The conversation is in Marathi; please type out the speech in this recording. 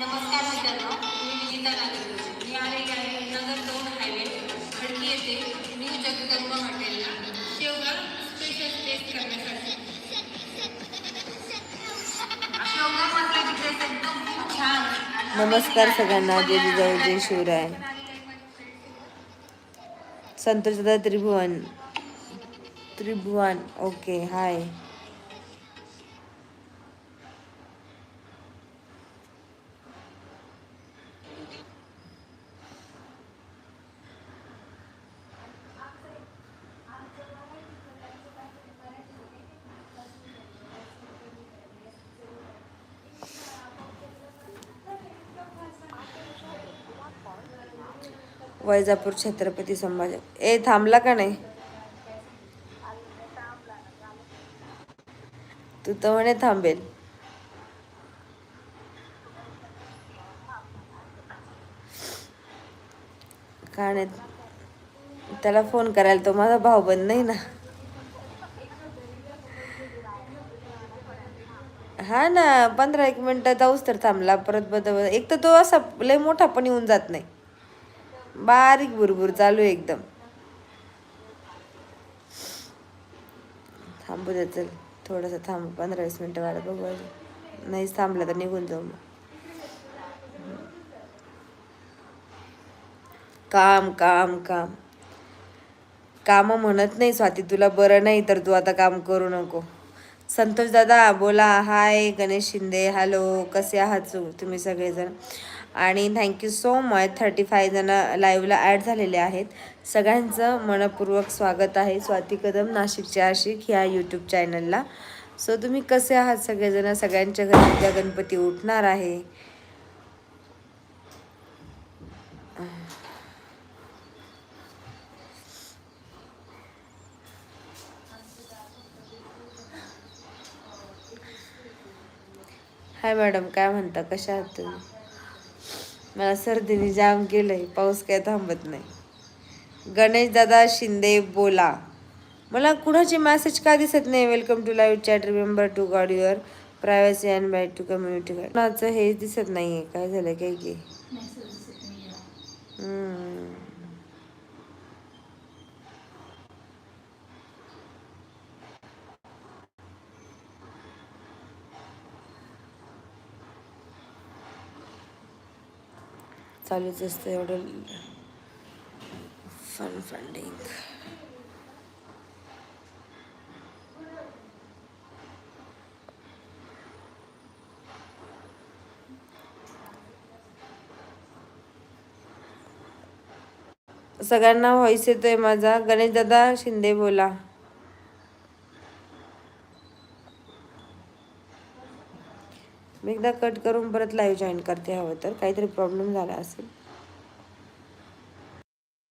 नमस्कार मित्रांनो मी विजिता नागेश मी आलेली आहे नगर दोन हायवे खडकी येथे न्यू जगदंबा हॉटेलला शेवगा स्पेशल टेस्ट करण्यासाठी. शेवगा म्हटलं की टेस्ट एकदम खूप छान नमस्कार सगळ्यांना जय जिजाऊ जय शिवराय. संतोष दादा त्रिभुवन. Tribhuvan okay hi Vaijapur Chhatrapati Sambhaji. ए थांबला का नाही? तू तर म्हणे थांबेल. का नाही? त्याला फोन करायला तो माझा भाऊ बंद नाही ना? हा ना पंधरा एक मिनटं जाऊच तर थांबला परत बदल एक तर तो असा लय मोठा पण येऊन जात नाही. बारीक बुरबुर चालू आहे एकदम. थांबू दे चल थोडंसं थांबू पंधरा वीस मिनटं वाढ बघू नाही नाहीच थांबलं तर निघून जाऊ मग. काम काम काम. काम म्हणत नाही स्वाती तुला बरं नाही तर तू आता काम करू नको. संतोष दादा बोला हाय गणेश शिंदे हॅलो कसे आहात तुम्ही सगळेजण? आणि thank you so much thirty five जणं लाईव्हला ॲड झालेले आहेत. सगळ्यांचं मनपूर्वक स्वागत आहे. स्वाती कदम नाशिकचे आशिक ह्या यूट्यूब चॅनलला सो तुम्ही कसे आहात? सगळेजण सगळ्यांच्या घरी उद्या गणपती उठणार आहे. हाय मॅडम काय म्हणता? कशा आहात तुम्ही? मला सर्दीने जाम केलंय पाऊस काय थांबत नाही. गणेश दादा शिंदे बोला. मला कुणाचे मेसेज का दिसत नाही? Welcome to live chat remember to guard your privacy and by to community कुणाचं हे दिसत नाहीये? काय झालं काय की? चालूच असतं एवढं. फन फंडिंग सगळ्यांना व्हॉइस येतोय माझा. गणेश दादा शिंदे बोला. मी एकदा कट करून परत लाईव्ह जॉईन करते हवं तर. काहीतरी प्रॉब्लेम झाला असेल.